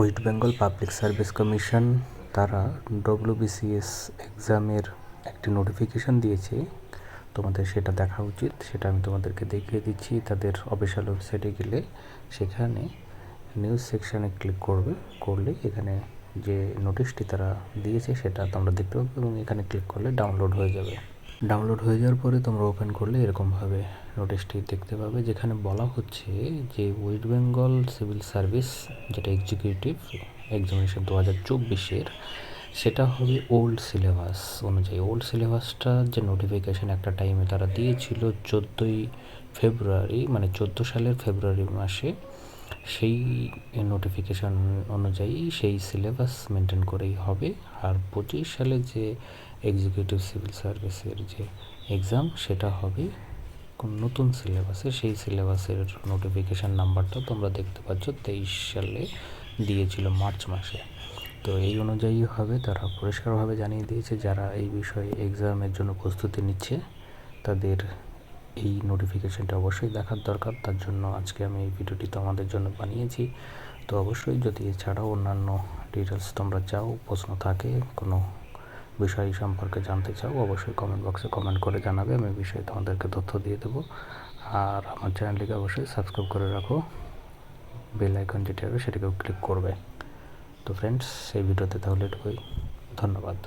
West Bengal public service commission, তারা WBCS এক্সামের একটি নোটিফিকেশন দিয়েছে। তোমাদের সেটা দেখা উচিত, সেটা আমি তোমাদেরকে দেখিয়ে দিচ্ছি। তাদের অফিসিয়াল ওয়েবসাইটে গেলে সেখানে নিউজ সেকশানে ক্লিক করবে, করলে এখানে যে নোটিশটি তারা দিয়েছে সেটা তোমরা দেখতে পাবে এবং এখানে ক্লিক করলে ডাউনলোড হয়ে যাবে। ডাউনলোড হয়ে যাওয়ার পরে তোমরা ওপেন করলে এরকমভাবে নোটিশটি দেখতে পাবে, যেখানে বলা হচ্ছে যে ওয়েস্ট বেঙ্গল সিভিল সার্ভিস যেটা এক্সিকিউটিভ এক্সামিনেশন দু হাজার চব্বিশের, সেটা হবে ওল্ড সিলেবাস অনুযায়ী। ওল্ড সিলেবাসটা যে নোটিফিকেশান একটা টাইমে তারা দিয়েছিল চোদ্দোই ফেব্রুয়ারি মানে চোদ্দ সালের ফেব্রুয়ারি মাসে সেই নোটিফিকেশান অনুযায়ী সেই সিলেবাস মেনটেন করেই হবে। আর পঁচিশ সালে যে এক্সিকিউটিভ সিভিল সার্ভিসের যে এক্সাম সেটা হবে কোন নতুন সিলেবাসে সেই সিলেবাসের নোটিফিকেশান নাম্বারটা তোমরা দেখতে পাচ্ছ, তেইশ সালে দিয়েছিল মার্চ মাসে। তো এই অনুযায়ী হবে, তারা পরিষ্কারভাবে জানিয়ে দিয়েছে, যারা এই বিষয়ে এক্সামের জন্য প্রস্তুতি নিচ্ছে, তাদের এই নোটিফিকেশানটা অবশ্যই দেখার দরকার। তার জন্য আজকে আমি এই ভিডিওটি তোমাদের জন্য বানিয়েছি। তো অবশ্যই যদি এছাড়াও অন্যান্য ডিটেলস তোমরা চাও, প্রশ্ন থাকে, কোনো বিষয় সম্পর্কে জানতে চাও, অবশ্যই কমেন্ট বক্সে কমেন্ট করে জানাবে। আমি বিষয়ে তোমাদেরকে তথ্য দিয়ে দেবো। আর আমার চ্যানেলটিকে অবশ্যই সাবস্ক্রাইব করে রাখো। বেল আইকন যেটি হবে সেটাকেও ক্লিক করবে। তো ফ্রেন্ডস এই ভিডিওতে তাহলে এটুকুই। ধন্যবাদ।